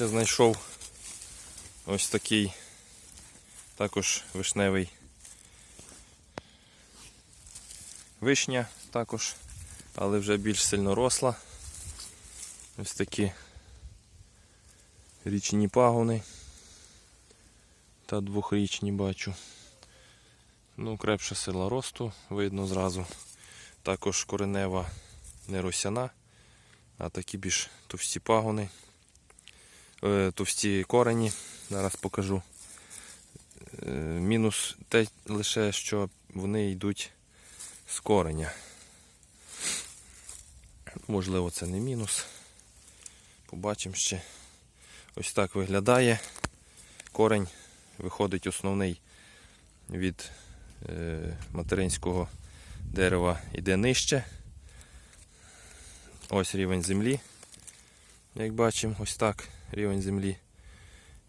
Ще знайшов ось такий також вишневий вишня також, але вже більш сильно росла. Ось такі річні пагони. Та двохрічні бачу. Ну, крепша сила росту, видно зразу. Також коренева не росяна, а такі більш товсті пагони, товсті корені. Зараз покажу. Е, мінус те лише, що вони йдуть з кореня. Можливо, це не мінус. Побачимо ще. Ось так виглядає. Корень виходить основний від е, материнського дерева йде нижче. Ось рівень землі. Як бачимо, ось так рівень землі.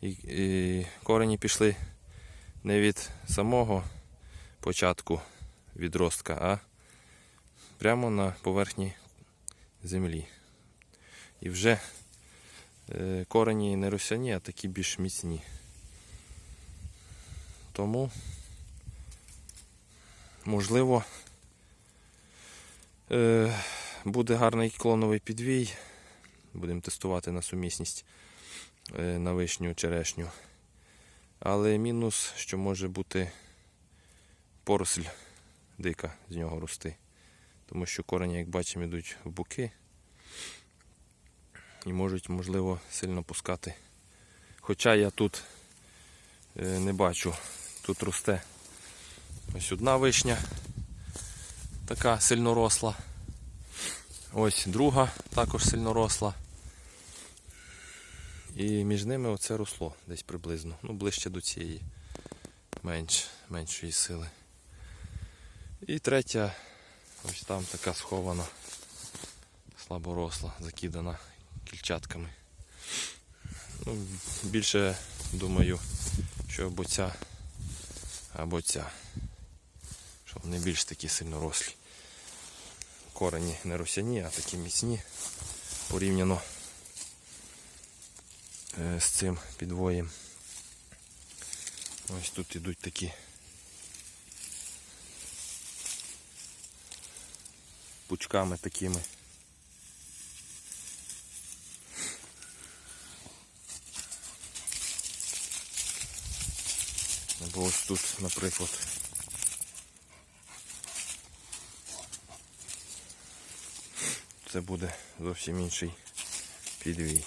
І, і корені пішли не від самого початку відростка, а прямо на поверхні землі. І вже е, корені не росяні, а такі більш міцні. Тому, можливо, е, буде гарний клоновий підвій. Будемо тестувати на сумісність е, на вишню черешню. Але мінус, що може бути поросль дика з нього рости. Тому що корені, як бачимо, йдуть в боки і можуть, можливо, сильно пускати. Хоча я тут е, не бачу, тут росте ось одна вишня, така сильно росла. Ось друга також сильно росла. І між ними оце росло десь приблизно. Ну, ближче до цієї менш, меншої сили. І третя, ось там така схована, слаборосла, закидана кільчатками. Ну, більше думаю, що або ця, або ця. Що вони більш такі сильно рослі. Корені не росяні, а такі міцні порівняно е, з цим підвоєм. Ось тут ідуть такі пучками такими. Або ось тут, наприклад. Це буде зовсім інший підвій.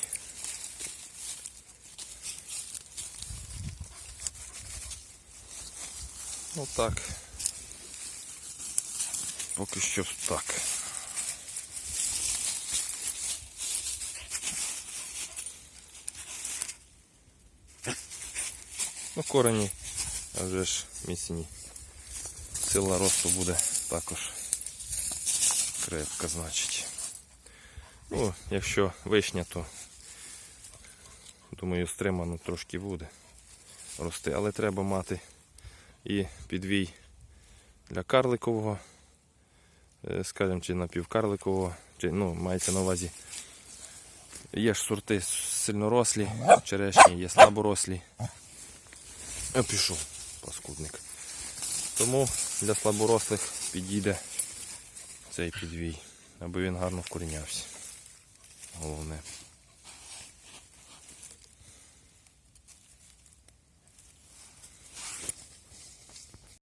Ну так. Поки що так. Ну, корені, а вже ж міцні. Сила росту буде також крепка, значить. Ну, якщо вишня, то думаю, стримано трошки буде рости, але треба мати і підвій для карликового, е, скажімо, чи напівкарликового, чи, ну, мається на увазі. Є ж сорти сильнорослі, черешні, є слаборослі. А пішов паскудник. Тому для слаборослих підійде цей підвій, аби він гарно вкорінявся. 哦，那。